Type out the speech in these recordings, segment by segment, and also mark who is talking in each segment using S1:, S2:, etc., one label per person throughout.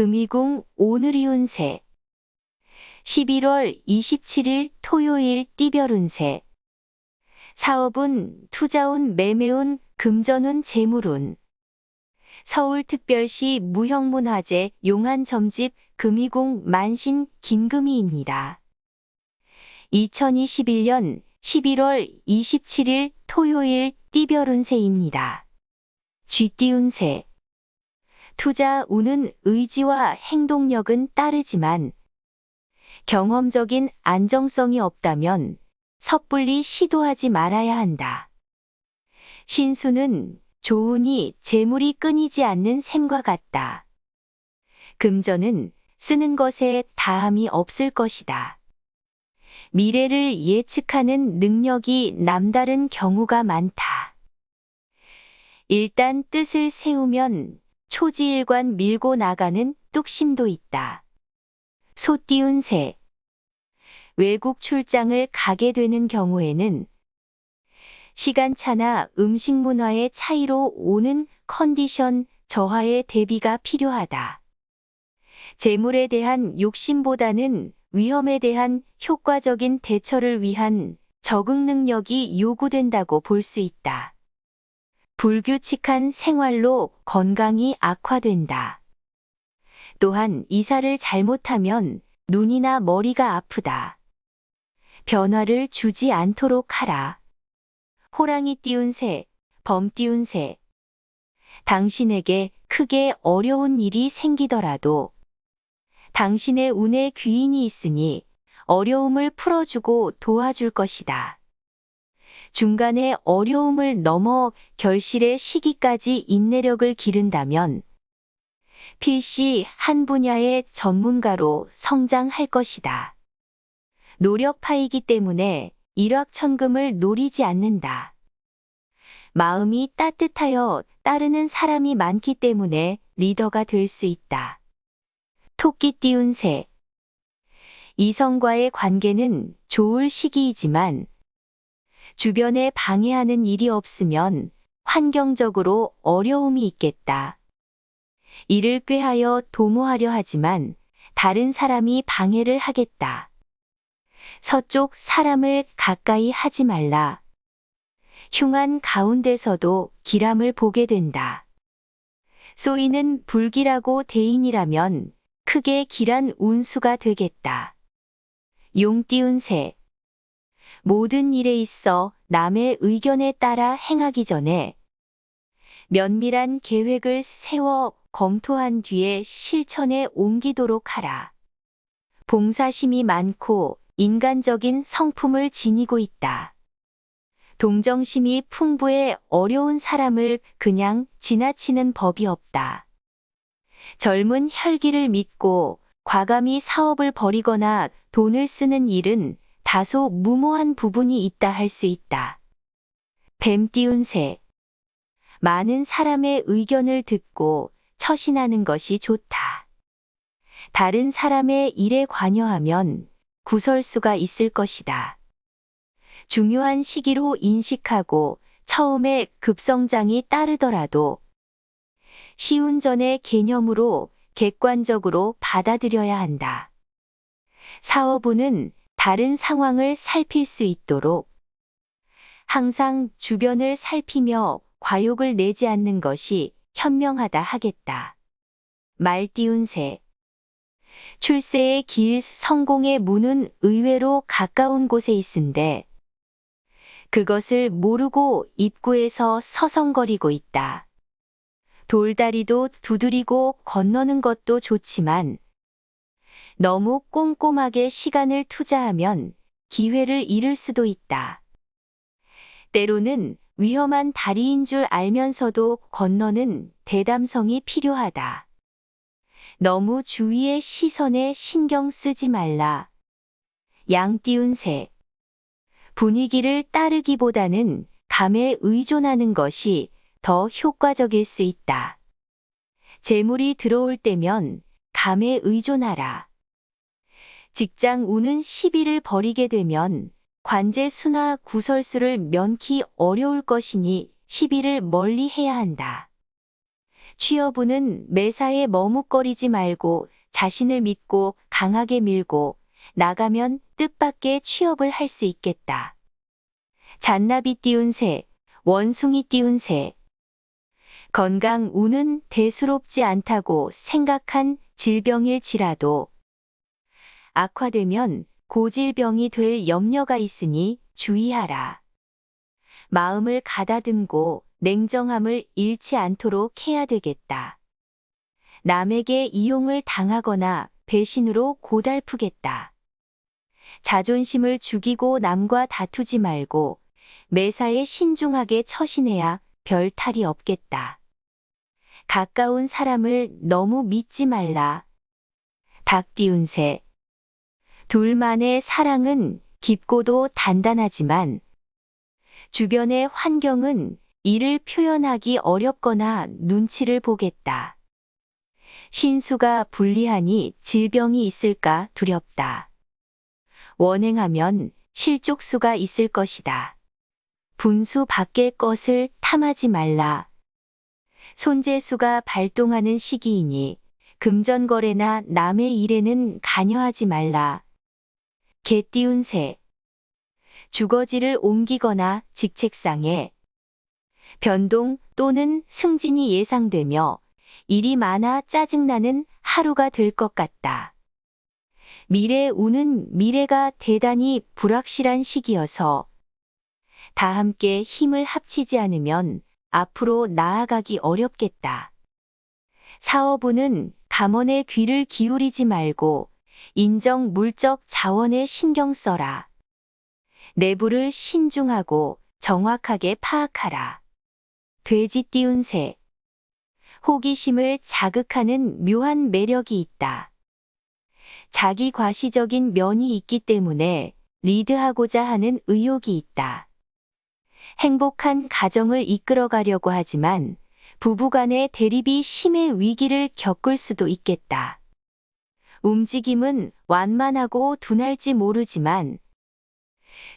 S1: 금이궁 오늘이 운세 11월 27일 토요일 띠별 운세 사업운, 투자운, 매매운, 금전운, 재물운 서울특별시 무형문화재 용안점집 금이궁 만신 김금희입니다. 2021년 11월 27일 토요일 띠별 운세입니다. 쥐띠 운세 투자 운은 의지와 행동력은 따르지만 경험적인 안정성이 없다면 섣불리 시도하지 말아야 한다. 신수는 조운이 재물이 끊이지 않는 샘과 같다. 금전은 쓰는 것에 다함이 없을 것이다. 미래를 예측하는 능력이 남다른 경우가 많다. 일단 뜻을 세우면 초지일관 밀고 나가는 뚝심도 있다. 소 띄운 새. 외국 출장을 가게 되는 경우에는 시간차나 음식 문화의 차이로 오는 컨디션 저하의 대비가 필요하다. 재물에 대한 욕심보다는 위험에 대한 효과적인 대처를 위한 적응 능력이 요구된다고 볼 수 있다. 불규칙한 생활로 건강이 악화된다. 또한 이사를 잘못하면 눈이나 머리가 아프다. 변화를 주지 않도록 하라. 호랑이 띄운 새, 범 띄운 새. 당신에게 크게 어려운 일이 생기더라도 당신의 운에 귀인이 있으니 어려움을 풀어주고 도와줄 것이다. 중간에 어려움을 넘어 결실의 시기까지 인내력을 기른다면 필시 한 분야의 전문가로 성장할 것이다. 노력파이기 때문에 일확천금을 노리지 않는다. 마음이 따뜻하여 따르는 사람이 많기 때문에 리더가 될 수 있다. 토끼 띄운 새. 이성과의 관계는 좋을 시기이지만 주변에 방해하는 일이 없으면 환경적으로 어려움이 있겠다. 이를 꾀하여 도모하려 하지만 다른 사람이 방해를 하겠다. 서쪽 사람을 가까이 하지 말라. 흉한 가운데서도 기람을 보게 된다. 소인은 불길하고 대인이라면 크게 길한 운수가 되겠다. 용 띄운 새. 모든 일에 있어 남의 의견에 따라 행하기 전에 면밀한 계획을 세워 검토한 뒤에 실천에 옮기도록 하라. 봉사심이 많고 인간적인 성품을 지니고 있다. 동정심이 풍부해 어려운 사람을 그냥 지나치는 법이 없다. 젊은 혈기를 믿고 과감히 사업을 벌이거나 돈을 쓰는 일은 다소 무모한 부분이 있다 할 수 있다. 뱀 띄운 새. 많은 사람의 의견을 듣고 처신하는 것이 좋다. 다른 사람의 일에 관여하면 구설수가 있을 것이다. 중요한 시기로 인식하고 처음에 급성장이 따르더라도 시운전의 개념으로 객관적으로 받아들여야 한다. 사업부는 다른 상황을 살필 수 있도록 항상 주변을 살피며 과욕을 내지 않는 것이 현명하다 하겠다. 말 띄운 새. 출세의 길 성공의 문은 의외로 가까운 곳에 있은데 그것을 모르고 입구에서 서성거리고 있다. 돌다리도 두드리고 건너는 것도 좋지만 너무 꼼꼼하게 시간을 투자하면 기회를 잃을 수도 있다. 때로는 위험한 다리인 줄 알면서도 건너는 대담성이 필요하다. 너무 주위의 시선에 신경 쓰지 말라. 양 띄운 새. 분위기를 따르기보다는 감에 의존하는 것이 더 효과적일 수 있다. 재물이 들어올 때면 감에 의존하라. 직장 운은 시비를 벌이게 되면 관제 수나 구설수를 면키 어려울 것이니 시비를 멀리 해야 한다. 취여부는 매사에 머뭇거리지 말고 자신을 믿고 강하게 밀고 나가면 뜻밖의 취업을 할 수 있겠다. 잔나비 띄운 새, 원숭이 띄운 새. 건강 운은 대수롭지 않다고 생각한 질병일지라도 악화되면 고질병이 될 염려가 있으니 주의하라. 마음을 가다듬고 냉정함을 잃지 않도록 해야 되겠다. 남에게 이용을 당하거나 배신으로 고달프겠다. 자존심을 죽이고 남과 다투지 말고 매사에 신중하게 처신해야 별 탈이 없겠다. 가까운 사람을 너무 믿지 말라. 닭 띄운 새. 둘만의 사랑은 깊고도 단단하지만 주변의 환경은 이를 표현하기 어렵거나 눈치를 보겠다. 신수가 불리하니 질병이 있을까 두렵다. 원행하면 실족수가 있을 것이다. 분수 밖의 것을 탐하지 말라. 손재수가 발동하는 시기이니 금전거래나 남의 일에는 관여하지 말라. 개 띄운 새. 주거지를 옮기거나 직책상에 변동 또는 승진이 예상되며 일이 많아 짜증나는 하루가 될 것 같다. 미래 운은 미래가 대단히 불확실한 시기여서 다 함께 힘을 합치지 않으면 앞으로 나아가기 어렵겠다. 사업운은 감원의 귀를 기울이지 말고 인정 물적 자원에 신경 써라. 내부를 신중하고 정확하게 파악하라. 돼지 띄운 새. 호기심을 자극하는 묘한 매력이 있다. 자기 과시적인 면이 있기 때문에 리드하고자 하는 의욕이 있다. 행복한 가정을 이끌어가려고 하지만 부부간의 대립이 심해 위기를 겪을 수도 있겠다. 움직임은 완만하고 둔할지 모르지만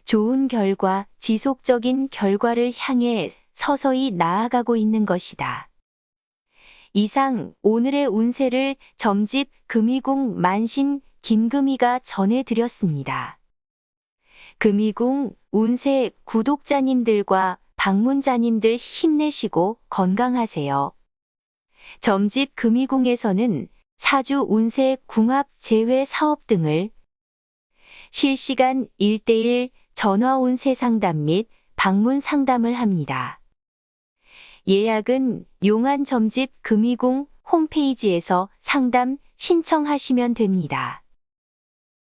S1: 좋은 결과, 지속적인 결과를 향해 서서히 나아가고 있는 것이다. 이상 오늘의 운세를 점집 금이궁 만신 김금이가 전해드렸습니다. 금이궁 운세 구독자님들과 방문자님들 힘내시고 건강하세요. 점집 금이궁에서는 사주 운세 궁합 제외 사업 등을 실시간 1대1 전화 운세 상담 및 방문 상담을 합니다. 예약은 용안 점집 금이궁 홈페이지에서 상담 신청하시면 됩니다.